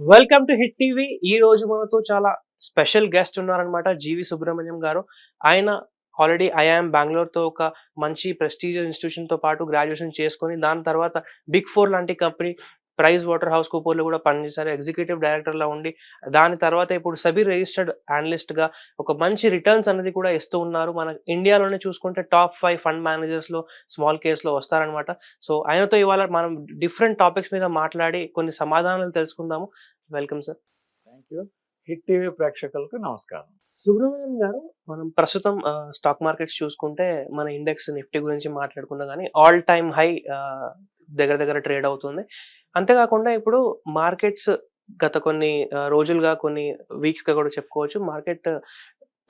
Welcome to hit TV ఈ రోజు మనతో చాలా స్పెషల్ గెస్ట్ ఉన్నారనమాట జీవి సుబ్రహ్మణ్యం గారు. ఆయన ఆల్రెడీ ఐఐఎం బెంగళూరుతో ఒక మంచి ప్రెస్టీజియస్ ఇన్స్టిట్యూషన్తో పాటు గ్రాడ్యుయేషన్ చేసుకొని దాని తర్వాత బిగ్ ఫోర్ లాంటి కంపెనీ ప్రైజ్ వాటర్ హౌస్ కూపర్లో కూడా పనిచేశారు ఎగ్జిక్యూటివ్ డైరెక్టర్ లా ఉండి దాని తర్వాత ఇప్పుడు సబీ రిజిస్టర్డ్ అనలిస్ట్గా ఒక మంచి రిటర్న్స్ అనేది కూడా ఇస్తూ ఉన్నారు. మన ఇండియాలోనే చూసుకుంటే టాప్ ఫైవ్ ఫండ్ మేనేజర్స్లో స్మాల్ కేస్లో వస్తారనమాట సో ఆయనతో ఇవాళ మనం డిఫరెంట్ టాపిక్స్ మీద మాట్లాడి కొన్ని సమాధానాలు తెలుసుకుందాము. Welcome sir. Thank you. Hit TV ప్రేక్షకులకు నమస్కారం. సుబ్రహ్మణ్యం గారు మనం ప్రస్తుతం స్టాక్ మార్కెట్స్ చూసుకుంటే మన ఇండెక్స్ నిఫ్టీ గురించి మాట్లాడుకున్నా కానీ ఆల్ టైమ్ హై దగ్గర దగ్గర ట్రేడ్ అవుతుంది. అంతేకాకుండా ఇప్పుడు మార్కెట్స్ గత కొన్ని రోజులుగా కొన్ని వీక్స్గా కూడా చెప్పుకోవచ్చు. మార్కెట్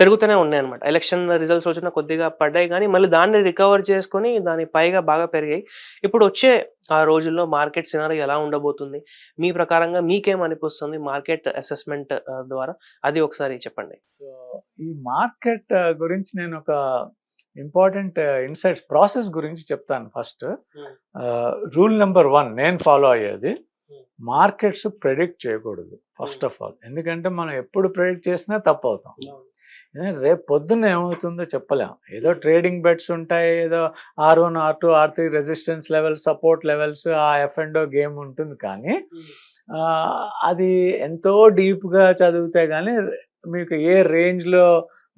పెరుగుతూనే ఉన్నాయి అనమాట ఎలక్షన్ రిజల్ట్స్ వచ్చిన కొద్దిగా పడ్డాయి కానీ మళ్ళీ దాన్ని రికవర్ చేసుకొని దాని పైగా బాగా పెరిగాయి. ఇప్పుడు వచ్చే ఆ రోజుల్లో మార్కెట్ సినారీ ఎలా ఉండబోతుంది? మీ ప్రకారంగా మీకేం అనిపిస్తుంది మార్కెట్ అసెస్మెంట్ ద్వారా? అది ఒకసారి చెప్పండి. ఈ మార్కెట్ గురించి నేను ఒక ఇంపార్టెంట్ ఇన్సైట్స్ ప్రాసెస్ గురించి చెప్తాను ఫస్ట్. రూల్ నెంబర్ వన్ నేను ఫాలో అయ్యేది Hmm. మార్కెట్స్ ప్రెడిక్ట్ చేయకూడదు ఫస్ట్ ఆఫ్ ఆల్. ఎందుకంటే మనం ఎప్పుడు ప్రెడిక్ట్ చేసినా తప్పు అవుతాం ఎందుకంటే రేపు పొద్దున్న ఏమవుతుందో చెప్పలేం. ఏదో ట్రేడింగ్ బెట్స్ ఉంటాయి ఏదో R one R two R three resistance levels support levels ఆ ఎఫ్ అండ్ గేమ్ ఉంటుంది కానీ అది ఎంతో డీప్గా చదివితే కానీ మీకు ఏ రేంజ్లో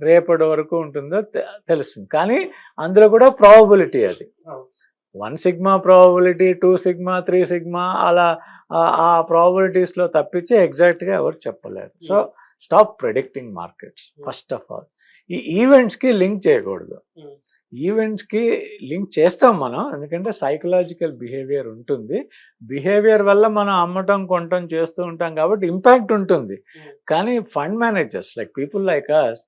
రేపటి వరకు ఉంటుందో తెలుస్తుంది. కానీ అందులో కూడా ప్రాబబిలిటీ అది. One sigma probability two sigma three sigma అలా ఆ- ప్రాబబిలిటీస్లో తప్పించి ఎగ్జాక్ట్గా ఎవరు చెప్పలేరు. So stop predicting markets first of all ఈ ఈవెంట్స్కి లింక్ చేయకూడదు. Hmm. ఈవెంట్స్కి లింక్ చేస్తాం మనం ఎందుకంటే సైకలాజికల్ బిహేవియర్ ఉంటుంది. బిహేవియర్ వల్ల మనం అమ్మటం కొనటం చేస్తూ ఉంటాం కాబట్టి ఇంపాక్ట్ ఉంటుంది. Hmm. కానీ fund managers like people like us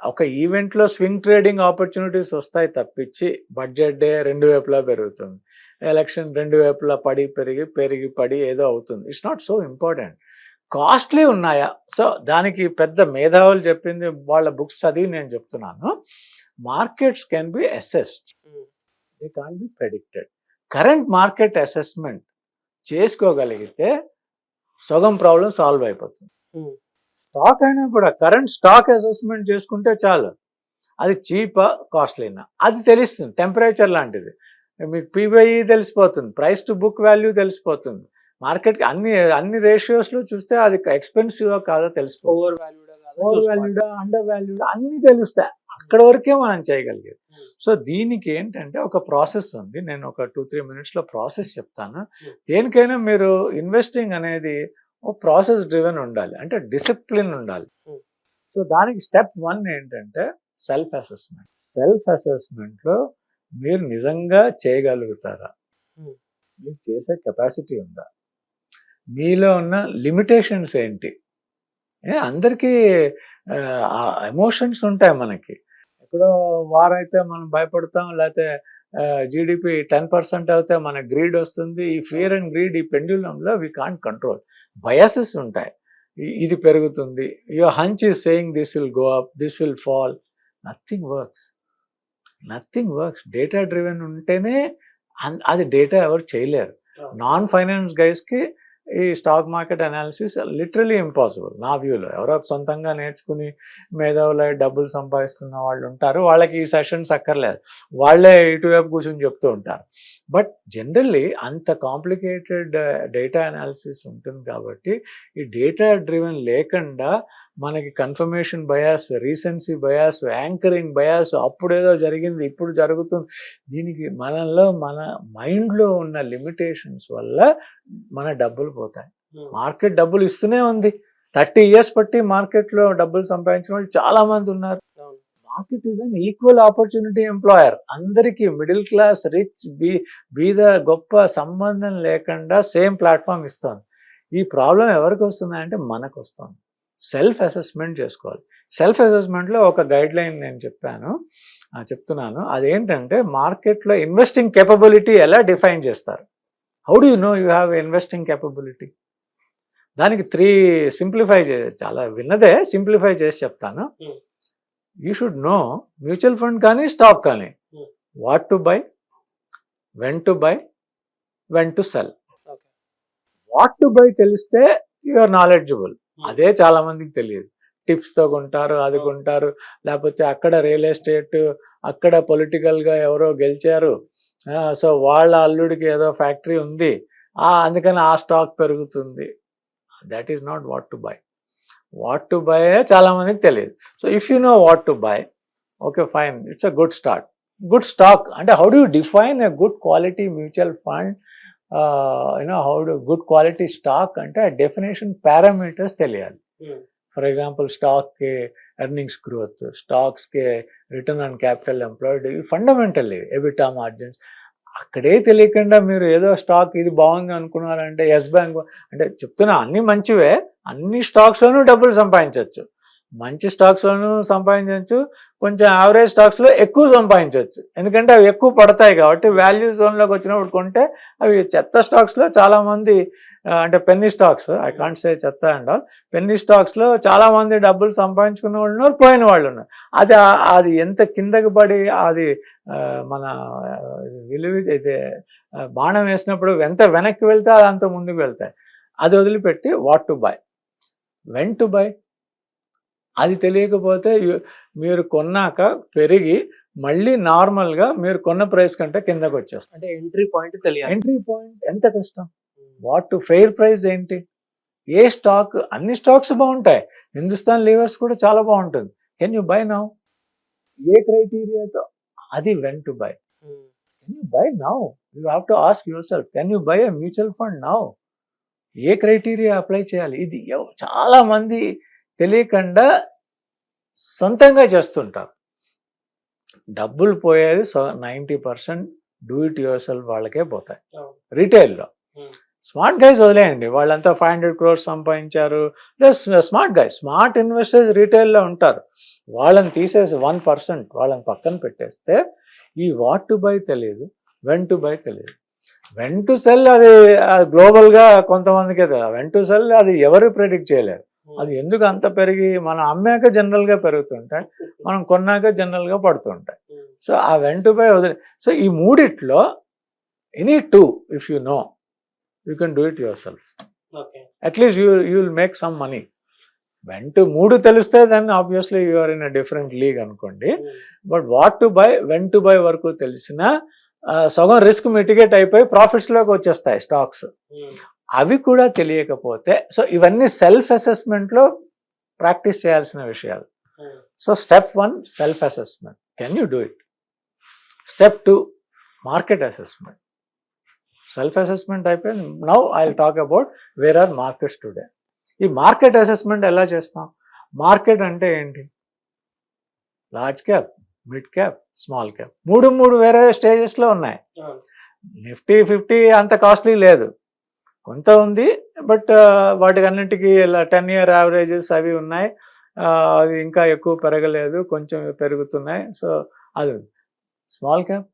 ఒక ఈవెంట్లో స్వింగ్ ట్రేడింగ్ ఆపర్చునిటీస్ వస్తాయి తప్పించి బడ్జెట్ డే రెండు వైపులా పెరుగుతుంది. ఎలక్షన్ రెండు వైపులా పడి పెరిగి పెరిగి పడి ఏదో అవుతుంది. It's not so important costly ఉన్నాయా? సో దానికి పెద్ద మేధావులు చెప్పింది వాళ్ళ బుక్స్ చదివి నేను చెప్తున్నాను. Markets can be assessed. They can be predicted current market assessment చేసుకోగలిగితే సగం ప్రాబ్లం సాల్వ్ అయిపోతుంది. Hmm. స్టాక్ అయినా కూడా కరెంట్ స్టాక్ అసెస్మెంట్ చేసుకుంటే చాలు. అది చీపా కాస్ట్లీనా అది తెలుస్తుంది టెంపరేచర్ లాంటిది. మీకు పీబీఐ తెలిసిపోతుంది ప్రైస్ టు బుక్ వాల్యూ తెలిసిపోతుంది. మార్కెట్కి అన్ని అన్ని రేషియోస్లో చూస్తే అది ఎక్స్పెన్సివ్ కాదో తెలిసిపోతుంది. ఓవర్ ఓవర్ వాల్యూడా అండర్ వాల్యూడా అన్ని తెలుస్తాయి. అక్కడ వరకే మనం చేయగలిగేది. Hmm. సో దీనికి ఏంటంటే ఒక ప్రాసెస్ ఉంది. నేను ఒక టూ త్రీ మినిట్స్లో ప్రాసెస్ చెప్తాను. Hmm. దేనికైనా మీరు ఇన్వెస్టింగ్ అనేది ఓ ప్రాసెస్ డ్రివెన్ ఉండాలి అంటే డిసిప్లిన్ ఉండాలి. సో దానికి స్టెప్ వన్ ఏంటంటే సెల్ఫ్ అసెస్మెంట్. సెల్ఫ్ అసెస్మెంట్లో మీరు నిజంగా చేయగలుగుతారా. మీకు చేసే కెపాసిటీ ఉందా? మీలో ఉన్న లిమిటేషన్స్ ఏంటి? అందరికీ ఎమోషన్స్ ఉంటాయి మనకి. ఎక్కడో వారైతే మనం భయపడతాం లేకపోతే జీడిపి టెన్ పర్సెంట్ అయితే మన గ్రీడ్ వస్తుంది. ఈ ఫియర్ అండ్ గ్రీడ్ ఈ పెండ్యులంలో వి కాంట్ కంట్రోల్ బయాసెస్ ఉంటాయి. ఇది పెరుగుతుంది. Your hunch is saying this will go up this will fall nothing works nothing works data driven ఉంటేనే అది డేటా ఎవరు చేయలేరు. నాన్ ఫైనాన్స్ గైస్కి ఈ stock market analysis literally impossible నా వ్యూలో. ఎవరో సొంతంగా నేర్చుకుని మేధావులై డబ్బులు సంపాదిస్తున్న వాళ్ళు ఉంటారు వాళ్ళకి ఈ సెషన్స్ అక్కర్లేదు. వాళ్ళే ఇటువైపు కూర్చొని చెప్తూ ఉంటారు. బట్ జనరల్లీ అంత కాంప్లికేటెడ్ డేటా అనాలిసిస్ ఉంటుంది కాబట్టి ఈ డేటా డ్రివెన్ లేకుండా మనకి confirmation bias recency bias anchoring bias అప్పుడేదో జరిగింది ఇప్పుడు జరుగుతుంది. దీనికి మనలో మన మైండ్లో ఉన్న లిమిటేషన్స్ వల్ల మన డబ్బులు పోతాయి. మార్కెట్ డబ్బులు ఇస్తూనే ఉంది. థర్టీ ఇయర్స్ బట్టి మార్కెట్లో డబ్బులు సంపాదించిన వాళ్ళు చాలా మంది ఉన్నారు. Market is an equal opportunity employer అందరికీ మిడిల్ క్లాస్ రిచ్ బీ బీద గొప్ప సంబంధం లేకుండా సేమ్ ప్లాట్ఫామ్ ఇస్తుంది. ఈ ప్రాబ్లం ఎవరికి వస్తుంది అంటే మనకు వస్తుంది. సెల్ఫ్ అసెస్మెంట్ చేసుకోవాలి. సెల్ఫ్ అసెస్మెంట్లో ఒక గైడ్ లైన్ నేను చెప్పాను. చెప్తున్నాను. అదేంటంటే మార్కెట్లో ఇన్వెస్టింగ్ కేపబిలిటీ ఎలా డిఫైన్ చేస్తారు? How do you know you have investing capability దానికి త్రీ సింప్లిఫై చే చాలా విన్నదే సింప్లిఫై చేసి చెప్తాను. Hmm. You should know mutual fund కానీ స్టాక్ కానీ. Hmm. What to buy when to buy when to sell. What to buy తెలిస్తే you're knowledgeable అదే చాలా మందికి తెలియదు. టిప్స్తో కొంటారు అది అవును. కొంటారు. లేకపోతే అక్కడ రియల్ ఎస్టేట్ అక్కడ పొలిటికల్గా ఎవరో గెలిచారు. సో వాళ్ళ అల్లుడికి ఏదో ఫ్యాక్టరీ ఉంది. అందుకని ఆ స్టాక్ పెరుగుతుంది. That is not what to buy what to buy చాలా మందికి తెలియదు so if you know what to buy okay fine it's a good start good stock అంటే how do you define a good quality mutual fund you know how do good quality stock అంటే ఆ definition parameters తెలియాలి for example స్టాక్కి earnings growth స్టాక్స్కి return on capital employed ఇవి fundamental ఇవి EBITDA margins అక్కడే తెలియకుండా మీరు ఏదో స్టాక్ ఇది బాగుంది అనుకున్నారంటే ఎస్ బ్యాంక్ అంటే చెప్తున్నా అన్ని మంచివే అన్ని స్టాక్స్లోనూ డబ్బులు సంపాదించవచ్చు మంచి స్టాక్స్లోనూ సంపాదించవచ్చు కొంచెం యావరేజ్ స్టాక్స్లో ఎక్కువ సంపాదించవచ్చు ఎందుకంటే అవి ఎక్కువ పడతాయి కాబట్టి వాల్యూ జోన్లోకి వచ్చినప్పుడు కొంటే అవి చెత్త స్టాక్స్లో చాలామంది అంటే penny stocks I can't say చెత్త అండ్ ఆల్ పెన్నీ స్టాక్స్లో చాలామంది డబ్బులు సంపాదించుకున్న వాళ్ళు ఉన్నారు పోయిన వాళ్ళు ఉన్నారు. అది అది ఎంత కిందకి పడి అది మన విలువ అయితే బాణం వేసినప్పుడు ఎంత వెనక్కి వెళ్తే అది అంత ముందుకు వెళ్తాయి. అది వదిలిపెట్టి what to buy when to buy అది తెలియకపోతే మీరు కొన్నాక పెరిగి మళ్ళీ నార్మల్గా మీరు కొన్న ప్రైస్ కంటే కిందకు వచ్చేస్తారు అంటే ఎంట్రీ పాయింట్ తెలియాలి. ఎంట్రీ పాయింట్ ఎంత కష్టం? వాట్ టు ఫెయిర్ ప్రైస్ ఏంటి? ఏ స్టాక్ అన్ని స్టాక్స్ బాగుంటాయి. హిందుస్థాన్ లీవర్స్ కూడా చాలా బాగుంటుంది. కెన్ యూ బై నౌ ఏ క్రైటీరియాతో? అది when to buy can you buy now you have to ask yourself can you buy a mutual fund now A criteria apply చేయాలి? ఇది చాలా మంది తెలియకుండా సొంతంగా చేస్తుంటారు. డబ్బులు పోయేది ninety percent do it yourself వాళ్ళకే పోతాయి. రీటైల్లో. స్మార్ట్ గైస్ వదిలేయండి. వాళ్ళంతా ఫైవ్ హండ్రెడ్ క్రోర్స్ సంపాదించారు. స్మార్ట్ గైస్ స్మార్ట్ ఇన్వెస్టర్స్ రీటైల్లో ఉంటారు. వాళ్ళని తీసేసి వన్ పర్సెంట్ వాళ్ళని పక్కన పెట్టేస్తే ఈ వాట్ టు బై తెలియదు వెన్ టు బై తెలియదు వెన్ టు సెల్ అది గ్లోబల్గా కొంతమందికి వెన్ టు సెల్ అది ఎవరు ప్రెడిక్ట్ చేయలేరు. అది ఎందుకు అంత పెరిగి మనం అమ్మాక జనరల్గా పెరుగుతుంటాయి మనం కొన్నాక జనరల్గా పడుతుంటాయి. సో ఆ వెన్ టు బై వదిలే సో ఈ మూడిట్లో any two if you know you can do it yourself at least you you will make some money when to మూడు తెలిస్తే then obviously you are in a different league అనుకోండి. But what to buy when to buy వరకు తెలిసిన సగం risk mitigate అయిపోయి ప్రాఫిట్స్లోకి వచ్చేస్తాయి stocks అవి కూడా తెలియకపోతే సో ఇవన్నీ సెల్ఫ్ అసెస్మెంట్లో ప్రాక్టీస్ చేయాల్సిన విషయాలు. So step one self assessment can you do it step two market assessment self assessment అయిపోయింది. Now I talk about where are markets today ఈ మార్కెట్ అసెస్మెంట్ ఎలా చేస్తాం? మార్కెట్ అంటే ఏంటి? Large cap mid cap small cap మూడు మూడు వేరే స్టేజెస్లో ఉన్నాయి. నిఫ్టీ ఫిఫ్టీ అంత కాస్ట్లీ లేదు. కొంత ఉంది బట్ వాటికి అన్నింటికి టెన్ ఇయర్ యావరేజెస్ అవి ఉన్నాయి. అది ఇంకా ఎక్కువ పెరగలేదు కొంచెం పెరుగుతున్నాయి. సో అది స్మాల్ క్యాప్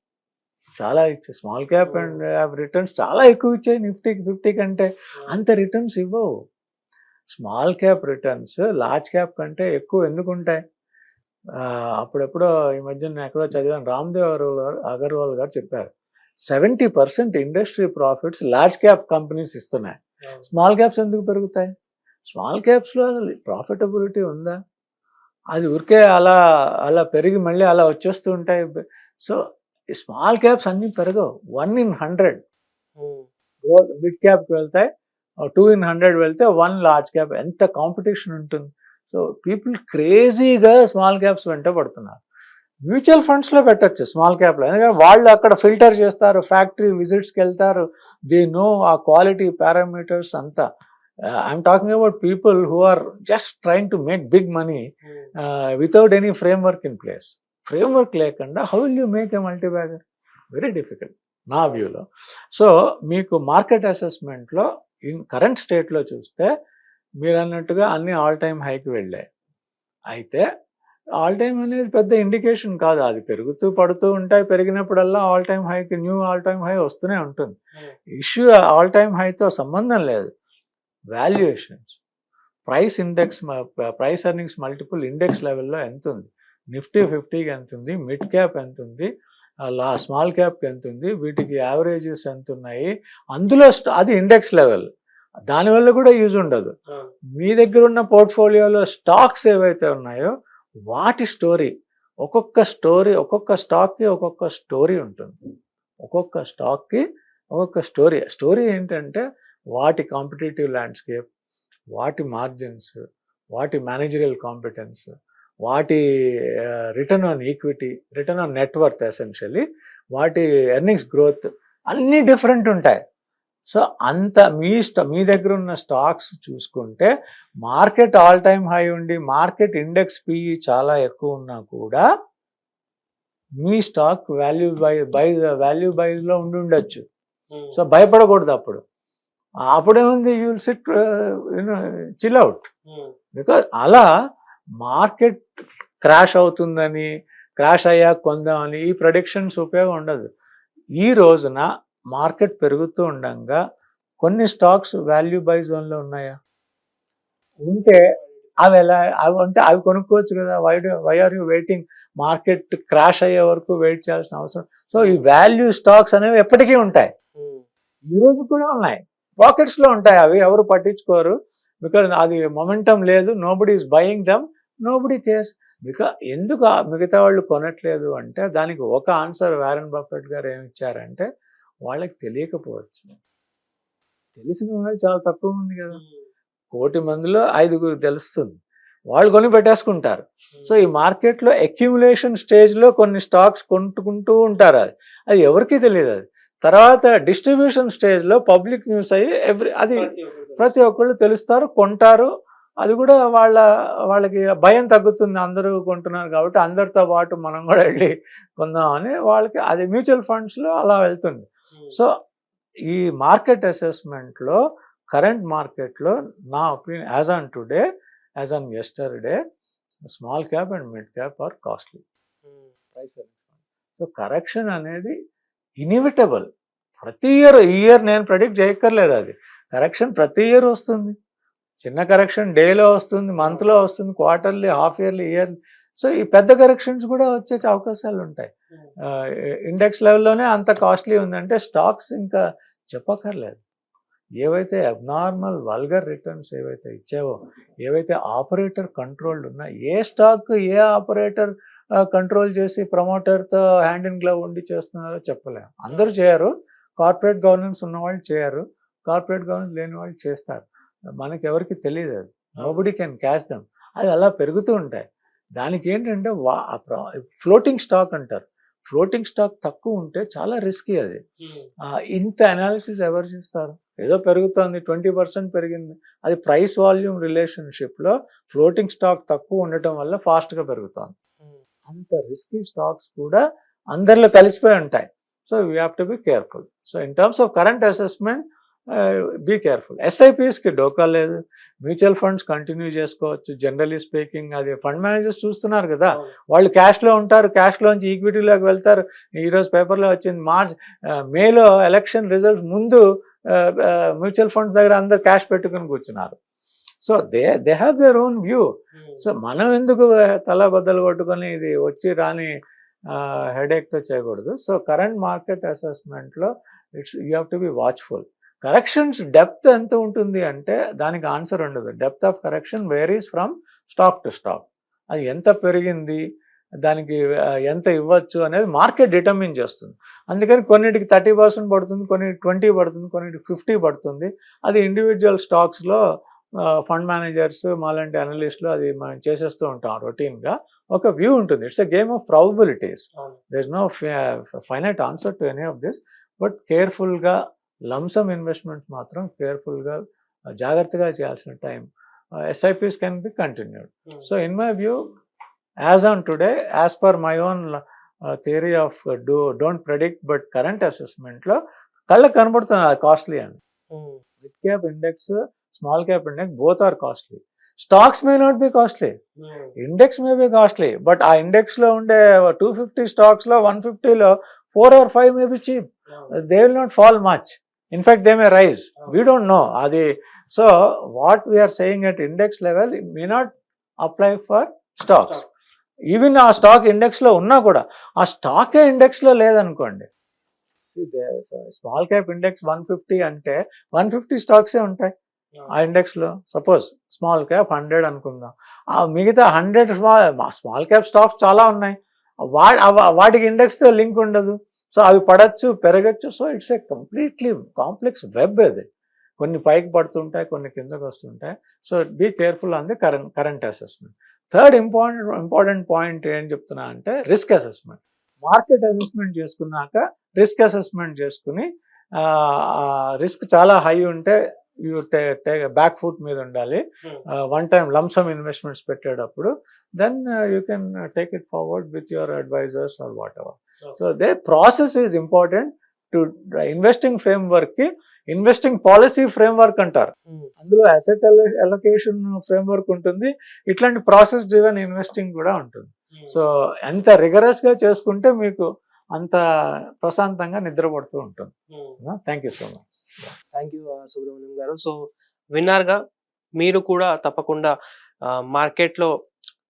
చాలా ఇచ్చాయి. స్మాల్ క్యాప్ అండ్ రిటర్న్స్ చాలా ఎక్కువ ఇచ్చాయి నిఫ్టీకి ఫిఫ్టీ కంటే. అంత రిటర్న్స్ ఇవ్వవు. Small cap returns large cap కంటే ఎక్కువ ఎందుకు ఉంటాయి? అప్పుడెప్పుడో ఈ మధ్య నేను ఎక్కడో చదివాను. రామ్దేవ్ అగర్వాల్ గారు అగర్వాల్ గారు చెప్పారు. Seventy percent industry profits large cap companies ఇస్తున్నాయి. స్మాల్ క్యాప్స్ ఎందుకు పెరుగుతాయి? స్మాల్ క్యాప్స్లో అసలు ప్రాఫిటబిలిటీ ఉందా? అది ఊరికే అలా అలా పెరిగి మళ్ళీ అలా వచ్చేస్తూ ఉంటాయి. సో స్మాల్ క్యాప్స్ అన్నీ పెరగవు. One in hundred. Growth mid క్యాప్కి వెళ్తాయి. టూ ఇన్ హండ్రెడ్ వెళ్తే వన్ లార్జ్ క్యాప్. ఎంత కాంపిటీషన్ ఉంటుంది. సో పీపుల్ క్రేజీగా స్మాల్ క్యాప్స్ వెంట పడుతున్నారు. మ్యూచువల్ ఫండ్స్లో పెట్టచ్చు స్మాల్ క్యాప్లో. ఎందుకంటే వాళ్ళు అక్కడ ఫిల్టర్ చేస్తారు. ఫ్యాక్టరీ విజిట్స్కి వెళ్తారు. They know uh quality parameters అంతా. I'm talking about people who are just trying to make big money without any framework in place. Framework లేకుండా how will you make a multi bagger very difficult నా వ్యూలో. So మీకు market అసెస్మెంట్లో in current స్టేట్లో చూస్తే మీరు అన్నట్టుగా అన్ని all time హైకి వెళ్ళాయి. అయితే ఆల్ టైమ్ అనేది పెద్ద ఇండికేషన్ కాదు. అది పెరుగుతూ పడుతూ ఉంటాయి. పెరిగినప్పుడల్లా ఆల్ టైమ్ హైకి న్యూ ఆల్ టైమ్ హై వస్తూనే ఉంటుంది. ఇష్యూ ఆల్ టైమ్ హైతో సంబంధం లేదు. Valuations price index price earnings multiple index లెవెల్లో ఎంత ఉంది నిఫ్టీ ఫిఫ్టీకి ఎంత ఉంది? మిడ్ క్యాప్ ఎంత ఉంది? లా స్మాల్ క్యాప్కి ఎంత ఉంది? వీటికి యావరేజెస్ ఎంత ఉన్నాయి? అందులో అది ఇండెక్స్ లెవెల్ దానివల్ల కూడా యూజ్ ఉండదు. మీ దగ్గర ఉన్న పోర్ట్ఫోలియోలో స్టాక్స్ ఏవైతే ఉన్నాయో వాటి స్టోరీ ఒక్కొక్క స్టోరీ ఒక్కొక్క స్టాక్కి ఒక్కొక్క స్టోరీ ఉంటుంది. ఒక్కొక్క స్టాక్కి ఒక్కొక్క స్టోరీ స్టోరీ ఏంటంటే వాటి కాంపిటేటివ్ ల్యాండ్స్కేప్ వాటి మార్జిన్స్ వాటి మేనేజరియల్ కాంపిటెన్స్ వాటి return on equity return on net worth essentially వాటి ఎర్నింగ్స్ గ్రోత్ అన్నీ డిఫరెంట్ ఉంటాయి. సో అంత మీ స్టా మీ దగ్గర ఉన్న స్టాక్స్ చూసుకుంటే మార్కెట్ ఆల్ టైమ్ హై ఉండి మార్కెట్ ఇండెక్స్ పిఈ చాలా ఎక్కువ ఉన్నా కూడా మీ stock value buy buy value బైలో ఉండి ఉండొచ్చు. సో భయపడకూడదు అప్పుడు. అప్పుడేముంది you will sit you know chill out because అలా మార్కెట్ క్రాష్ అవుతుందని క్రాష్ అయ్యాక కొందామని ఈ ప్రొడిక్షన్స్ ఉపయోగం ఉండదు. ఈ రోజున మార్కెట్ పెరుగుతూ ఉండగా కొన్ని స్టాక్స్ వాల్యూ బై జోన్లో ఉన్నాయా? ఉంటే అవి ఎలా అవి అంటే అవి కొనుక్కోవచ్చు కదా why why are you waiting market crash అయ్యే వరకు వెయిట్ చేయాల్సిన అవసరం. సో ఈ వాల్యూ స్టాక్స్ అనేవి ఎప్పటికీ ఉంటాయి. ఈ రోజు కూడా ఉన్నాయి. పాకెట్స్లో ఉంటాయి అవి ఎవరు పట్టించుకోరు. బికాజ్ అది మొమెంటం లేదు nobody is buying them nobody cares because ఎందుకు మిగతా వాళ్ళు కొనట్లేదు అంటే దానికి ఒక ఆన్సర్ వారెన్ బఫెట్ గారు ఏమి ఇచ్చారంటే వాళ్ళకి తెలియకపోవచ్చు. తెలిసిన వాళ్ళు చాలా తక్కువ ఉంది కదా. కోటి మందిలో ఐదుగురు తెలుస్తుంది. వాళ్ళు కొని పెట్టేసుకుంటారు. సో ఈ మార్కెట్లో అక్యుములేషన్ స్టేజ్లో కొన్ని స్టాక్స్ కొంటుకుంటూ ఉంటారు అది. అది ఎవరికీ తెలియదు అది. తర్వాత డిస్ట్రిబ్యూషన్ స్టేజ్లో పబ్లిక్ న్యూస్ అయ్యి ఎవ్రీ అది ప్రతి ఒక్కళ్ళు తెలుస్తారు కొంటారు. అది కూడా వాళ్ళ వాళ్ళకి భయం తగ్గుతుంది. అందరూ కొంటున్నారు కాబట్టి అందరితో పాటు మనం కూడా వెళ్ళి కొందామని వాళ్ళకి అది మ్యూచువల్ ఫండ్స్లో అలా వెళ్తుంది. సో ఈ మార్కెట్ అసెస్మెంట్లో కరెంట్ మార్కెట్లో నా opinion as on today as on yesterday small cap and mid cap are costly. So correction అనేది ఇనివిటబుల్. ప్రతి ఇయర్ ఈ ఇయర్ నేను ప్రెడిక్ట్ చేయక్కర్లేదు అది. కరెక్షన్ ప్రతి ఇయర్ వస్తుంది. చిన్న కరెక్షన్ డేలో వస్తుంది మంత్లో వస్తుంది quarterly half yearly year so ఈ పెద్ద కరెక్షన్స్ కూడా వచ్చే అవకాశాలు ఉంటాయి. ఇండెక్స్ లెవెల్లోనే అంత కాస్ట్లీ ఉందంటే స్టాక్స్ ఇంకా చెప్పక్కర్లేదు. ఏవైతే అబ్నార్మల్ వల్గర్ రిటర్న్స్ ఏవైతే ఇచ్చావో ఏవైతే ఆపరేటర్ కంట్రోల్డ్ ఉన్నా ఏ స్టాక్ ఏ ఆపరేటర్ కంట్రోల్ చేసి ప్రమోటర్తో హ్యాండ్ ఇన్ గ్లవ్ ఉండి చేస్తున్నారో చెప్పలేము అందరూ చేయరు. కార్పొరేట్ గవర్నెన్స్ ఉన్న వాళ్ళు చేయరు. కార్పొరేట్ గవర్నెన్స్ లేని వాళ్ళు చేస్తారు. మనకి ఎవరికి తెలియదు అది నోబడి కెన్ క్యాష్ దమ్ అది అలా పెరుగుతూ ఉంటాయి. దానికి ఏంటంటే వా ఫ్లోటింగ్ స్టాక్ అంటారు. ఫ్లోటింగ్ స్టాక్ తక్కువ ఉంటే చాలా రిస్కీ అది. ఇంత అనాలిసిస్ ఎవరు చేస్తారు? ఏదో పెరుగుతోంది ట్వంటీ పర్సెంట్ పెరిగింది. అది ప్రైస్ వాల్యూమ్ రిలేషన్షిప్లో ఫ్లోటింగ్ స్టాక్ తక్కువ ఉండటం వల్ల ఫాస్ట్గా పెరుగుతోంది. అంత రిస్కీ స్టాక్స్ కూడా అందరిలో కలిసిపోయి ఉంటాయి. So we have to be careful so in terms of current assessment be careful ఎస్ఐపిస్కి డోకా లేదు. మ్యూచువల్ ఫండ్స్ కంటిన్యూ చేసుకోవచ్చు. జనరలీ స్పీకింగ్ అది ఫండ్ మేనేజర్స్ చూస్తున్నారు కదా. వాళ్ళు క్యాష్లో ఉంటారు. క్యాష్లోంచి ఈక్విటీలోకి వెళ్తారు. ఈరోజు పేపర్లో వచ్చింది మార్చ్ మేలో ఎలక్షన్ రిజల్ట్ ముందు మ్యూచువల్ ఫండ్స్ దగ్గర అందరు క్యాష్ పెట్టుకుని కూర్చున్నారు. So they they have their own view so మనం ఎందుకు తల బద్దలు కొట్టుకొని ఇది వచ్చి రాని హెడేక్తో చేయకూడదు. So current market అసెస్మెంట్లో it's you have to be watchful corrections depth ఎంత ఉంటుంది అంటే దానికి ఆన్సర్ ఉండదు. Depth of correction varies from stock to stock అది ఎంత పెరిగింది దానికి ఎంత ఇవ్వచ్చు అనేది మార్కెట్ డిటర్మిన్ చేస్తుంది. అందుకని కొన్నిటికి థర్టీ పర్సెంట్ పడుతుంది కొన్ని ట్వంటీ పడుతుంది కొన్నిటికి ఫిఫ్టీ పడుతుంది. అది ఇండివిజువల్ స్టాక్స్లో ఫండ్ మేనేజర్స్ మాలాంటి అనలిస్టులు అది మనం చేసేస్తూ ఉంటాం రొటీన్గా. ఒక వ్యూ ఉంటుంది. It's a game of probabilities there is no finite answer to any of this but కేర్ఫుల్గా లంసమ్ ఇన్వెస్ట్మెంట్స్ మాత్రం కేర్ఫుల్గా జాగ్రత్తగా చేయాల్సిన time SIPs can be continued so in my view as on today as per my own theory of do don't predict but current అసెస్మెంట్లో కళ్ళకు కనబడుతుంది costly అని. Mid cap index small cap index both are costly stocks may not be costly index may be costly but ఆ ఇండెక్స్లో ఉండే two fifty స్టాక్స్లో one ఫిఫ్టీలో four or five may be cheap they will not fall much in fact they may rise we don't know అది so what we are saying at index level may not apply for stocks even ఆ stock ఇండెక్స్లో ఉన్నా కూడా ఆ స్టాకే ఇండెక్స్లో లేదనుకోండి. Small cap index one fifty అంటే వన్ ఫిఫ్టీ స్టాక్సే ఉంటాయి? ఆ ఇండెక్స్లో సపోజ్ స్మాల్ క్యాప్ హండ్రెడ్ అనుకుందాం. ఆ మిగతా hundred small small cap stocks చాలా ఉన్నాయి. వా అవ- వాటికి ఇండెక్స్తో లింక్ ఉండదు. సో అవి పడచ్చు పెరగచ్చు. So it's a completely complex web అది కొన్ని పైకి పడుతుంటాయి కొన్ని కిందకు వస్తుంటాయి. So be careful on the current current assessment. Third important important point ఏం చెప్తున్నా అంటే రిస్క్ అసెస్మెంట్. మార్కెట్ అసెస్మెంట్ చేసుకున్నాక రిస్క్ అసెస్మెంట్ చేసుకుని రిస్క్ చాలా హై ఉంటే యూ టే బ్యాక్ ఫుట్ మీద ఉండాలి. One time lump sum investments పెట్టేటప్పుడు then you can take it forward with your advisors or whatever so they process is important to investing ఫ్రేమ్కి investing policy framework అంటారు అందులో asset allocation framework ఉంటుంది. ఇట్లాంటి process driven investing కూడా ఉంటుంది. So ఎంత rigorous గా చేసుకుంటే మీకు అంత ప్రశాంతంగా నిద్రపడుతూ ఉంటుంది. Thank you so much thank you Subrahmanyam garu. So విన్నారుగా మీరు కూడా తప్పకుండా మార్కెట్లో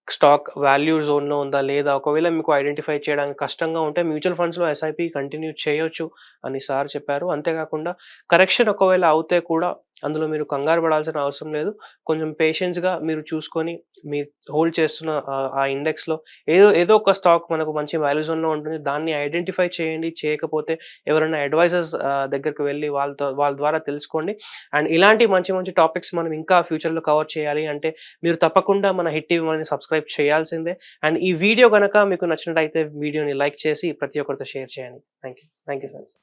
స్టాక్ వాల్యూ జోన్లో ఉందా లేదా? ఒకవేళ మీకు ఐడెంటిఫై చేయడానికి కష్టంగా ఉంటే మ్యూచువల్ ఫండ్స్లో ఎస్ఐపి కంటిన్యూ చేయొచ్చు అని సార్ చెప్పారు. అంతేకాకుండా కరెక్షన్ ఒకవేళ అవుతే కూడా అందులో మీరు కంగారు పడాల్సిన అవసరం లేదు. కొంచెం పేషెన్స్గా మీరు చూసుకొని మీరు హోల్డ్ చేస్తున్న ఆ- ఇండెక్స్లో ఏదో ఏదో ఒక స్టాక్ మనకు మంచి వాల్యూ జోన్లో ఉంటుంది. దాన్ని ఐడెంటిఫై చేయండి. చేయకపోతే ఎవరైనా అడ్వైజర్స్ దగ్గరికి వెళ్ళి వాళ్ళతో వాళ్ళ ద్వారా తెలుసుకోండి. అండ్ ఇలాంటి మంచి మంచి టాపిక్స్ మనం ఇంకా ఫ్యూచర్లో కవర్ చేయాలి అంటే మీరు తప్పకుండా మన హిట్ టీవీ మనని సబ్స్క్రైబ్ చేయాల్సిందే. అండ్ ఈ వీడియో కనుక మీకు నచ్చినట్టయితే వీడియోని లైక్ చేసి ప్రతి ఒక్కరితో షేర్ చేయండి. Thank you thank you friends